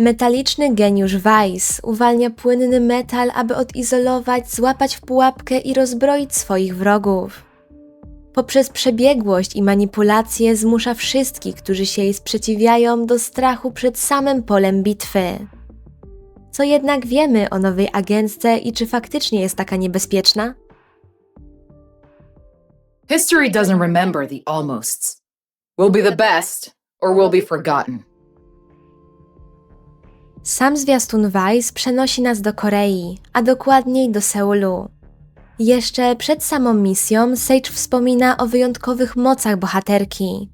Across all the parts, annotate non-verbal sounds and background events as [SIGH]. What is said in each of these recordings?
Metaliczny geniusz Weiss uwalnia płynny metal, aby odizolować, złapać w pułapkę i rozbroić swoich wrogów. Poprzez przebiegłość i manipulacje zmusza wszystkich, którzy się jej sprzeciwiają, do strachu przed samym polem bitwy. Co jednak wiemy o nowej agentce i czy faktycznie jest taka niebezpieczna? History doesn't remember the almosts. We'll be the best, or we'll be forgotten. Sam zwiastun Vice przenosi nas do Korei, a dokładniej do Seulu. Jeszcze przed samą misją Sage wspomina o wyjątkowych mocach bohaterki,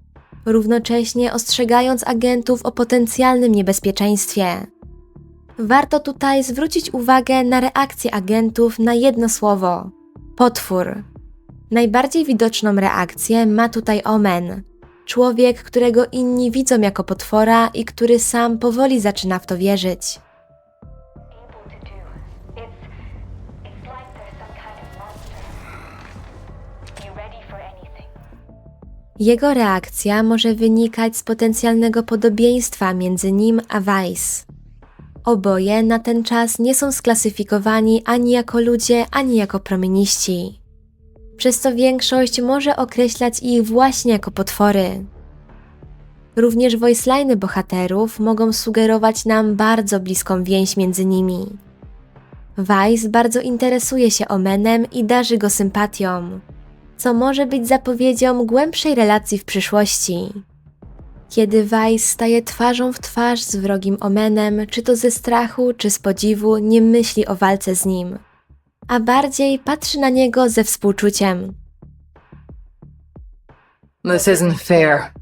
równocześnie ostrzegając agentów o potencjalnym niebezpieczeństwie. Warto tutaj zwrócić uwagę na reakcję agentów na jedno słowo potwór. Najbardziej widoczną reakcję ma tutaj Omen, człowiek, którego inni widzą jako potwora i który sam powoli zaczyna w to wierzyć. Jego reakcja może wynikać z potencjalnego podobieństwa między nim a Weiss. Oboje na ten czas nie są sklasyfikowani ani jako ludzie, ani jako promieniści. Przez co większość może określać ich właśnie jako potwory. Również voiceliny bohaterów mogą sugerować nam bardzo bliską więź między nimi. Weiss bardzo interesuje się Omenem i darzy go sympatią, co może być zapowiedzią głębszej relacji w przyszłości. Kiedy Weiss staje twarzą w twarz z wrogim Omenem, czy to ze strachu, czy z podziwu, nie myśli o walce z nim, a bardziej patrzy na niego ze współczuciem. This isn't fair.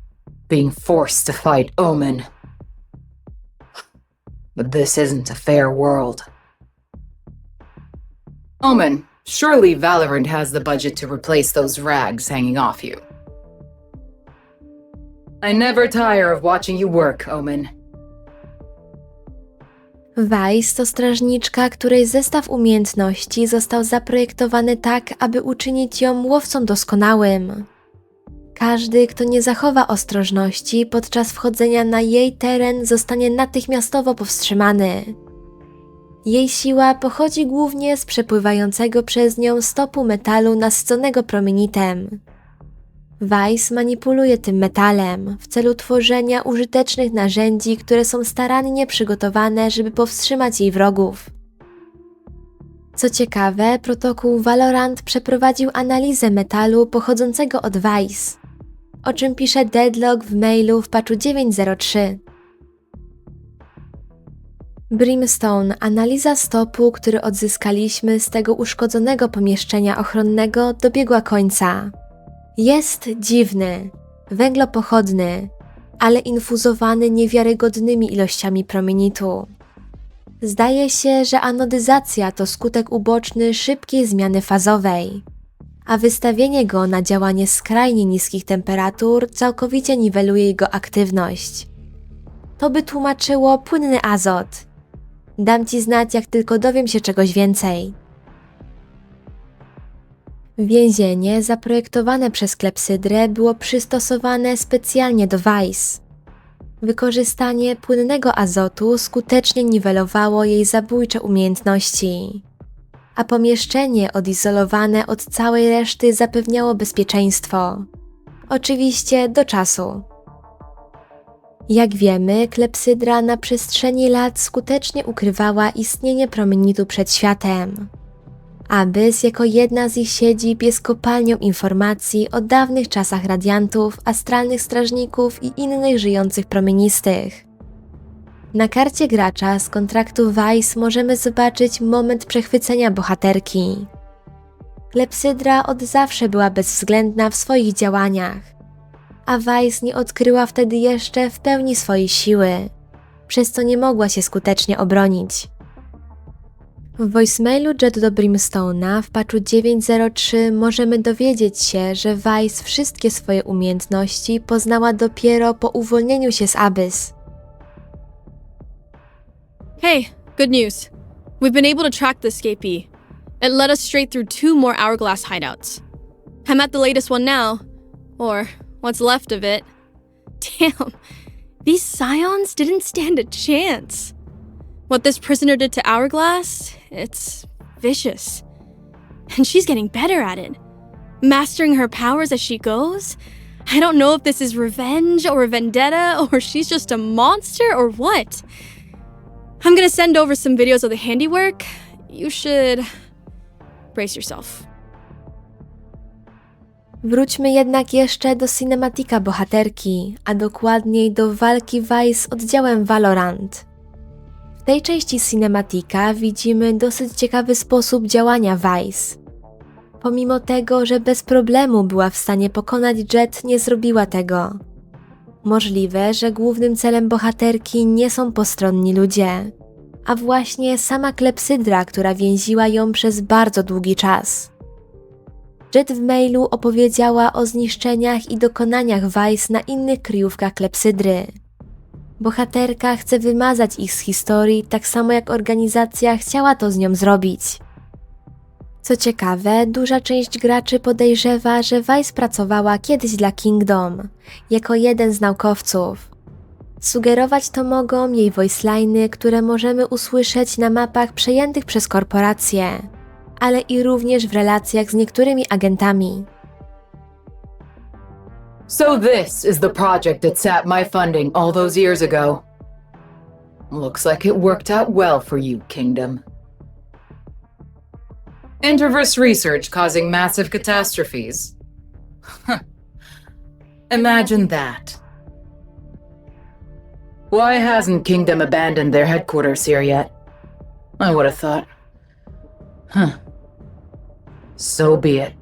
Being forced to fight Omen. But this isn't a fair world. Omen, surely Valorant has the budget to replace those rags hanging off you. I never tire of watching you work, Omen. Weiss to strażniczka, której zestaw umiejętności został zaprojektowany tak, aby uczynić ją łowcą doskonałym. Każdy, kto nie zachowa ostrożności podczas wchodzenia na jej teren, zostanie natychmiastowo powstrzymany. Jej siła pochodzi głównie z przepływającego przez nią stopu metalu nasyconego promienitem. Weiss manipuluje tym metalem w celu tworzenia użytecznych narzędzi, które są starannie przygotowane, żeby powstrzymać jej wrogów. Co ciekawe, protokół Valorant przeprowadził analizę metalu pochodzącego od Weiss, o czym pisze Deadlock w mailu w patchu 903. Brimstone, analiza stopu, który odzyskaliśmy z tego uszkodzonego pomieszczenia ochronnego, dobiegła końca. Jest dziwny, węglopochodny, ale infuzowany niewiarygodnymi ilościami promienitu. Zdaje się, że anodyzacja to skutek uboczny szybkiej zmiany fazowej, a wystawienie go na działanie skrajnie niskich temperatur całkowicie niweluje jego aktywność. To by tłumaczyło płynny azot. Dam ci znać, jak tylko dowiem się czegoś więcej. Więzienie zaprojektowane przez klepsydrę było przystosowane specjalnie do Weiss. Wykorzystanie płynnego azotu skutecznie niwelowało jej zabójcze umiejętności, a pomieszczenie odizolowane od całej reszty zapewniało bezpieczeństwo. Oczywiście do czasu. Jak wiemy, klepsydra na przestrzeni lat skutecznie ukrywała istnienie promienitu przed światem. Abyss jako jedna z ich siedzib jest kopalnią informacji o dawnych czasach radiantów, astralnych strażników i innych żyjących promienistych. Na karcie gracza z kontraktu Vice możemy zobaczyć moment przechwycenia bohaterki. Klepsydra od zawsze była bezwzględna w swoich działaniach, a Vice nie odkryła wtedy jeszcze w pełni swojej siły, przez co nie mogła się skutecznie obronić. W voicemailu Jet do Brimstone'a w patchu 9.03 możemy dowiedzieć się, że Vice wszystkie swoje umiejętności poznała dopiero po uwolnieniu się z Abyss. Hey, good news. We've been able to track the escapee. It led us straight through two more hourglass hideouts. I'm at the latest one now, or what's left of it. [LAUGHS] Damn, These scions didn't stand a chance. What this prisoner did to Hourglass, it's vicious. And she's getting better at it, mastering her powers as she goes. I don't know if this is revenge or a vendetta or she's just a monster or what. I'm gonna send over some videos of the handiwork. You should brace yourself. Wróćmy jednak jeszcze do cinematika bohaterki, a dokładniej do walki Vice z oddziałem Valorant. W tej części cinematika widzimy dosyć ciekawy sposób działania Vice. Pomimo tego, że bez problemu była w stanie pokonać Jet, nie zrobiła tego. Możliwe, że głównym celem bohaterki nie są postronni ludzie, a właśnie sama klepsydra, która więziła ją przez bardzo długi czas. Jet w mailu opowiedziała o zniszczeniach i dokonaniach Vice na innych kryjówkach klepsydry. Bohaterka chce wymazać ich z historii, tak samo jak organizacja chciała to z nią zrobić. Co ciekawe, duża część graczy podejrzewa, że Vice pracowała kiedyś dla Kingdom, jako jeden z naukowców. Sugerować to mogą jej voiceliny, które możemy usłyszeć na mapach przejętych przez korporacje ale i również w relacjach z niektórymi agentami. So this is the project that sat my funding all those years ago. Looks like it worked out well for you, Kingdom. Introverse research causing massive catastrophes. [LAUGHS] Imagine that. Why hasn't Kingdom abandoned their headquarters here yet? I would have thought. Huh. So be it.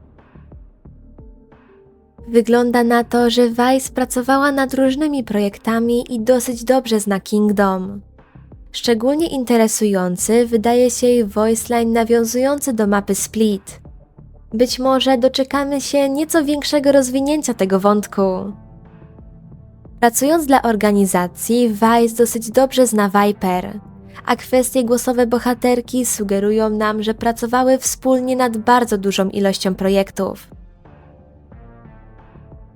Wygląda na to, że Vice pracowała nad różnymi projektami i dosyć dobrze zna Kingdom. Szczególnie interesujący wydaje się jej voiceline nawiązujący do mapy Split. Być może doczekamy się nieco większego rozwinięcia tego wątku. Pracując dla organizacji, Vice dosyć dobrze zna Viper, a kwestie głosowe bohaterki sugerują nam, że pracowały wspólnie nad bardzo dużą ilością projektów.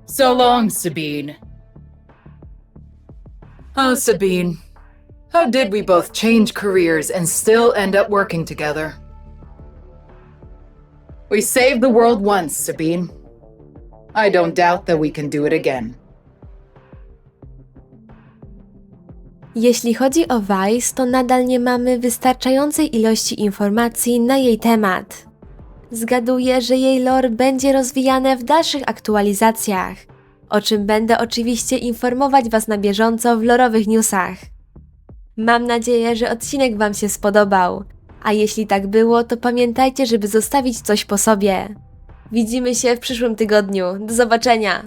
So long, Sabine. Oh, Sabine. How did we both change careers and still end up working together? We saved the world once, Sabine. I don't doubt that we can do it again. Jeśli chodzi o Vice, to nadal nie mamy wystarczającej ilości informacji na jej temat. Zgaduję, że jej lore będzie rozwijane w dalszych aktualizacjach, o czym będę oczywiście informować Was na bieżąco w lorowych newsach. Mam nadzieję, że odcinek Wam się spodobał, a jeśli tak było, to pamiętajcie, żeby zostawić coś po sobie. Widzimy się w przyszłym tygodniu. Do zobaczenia!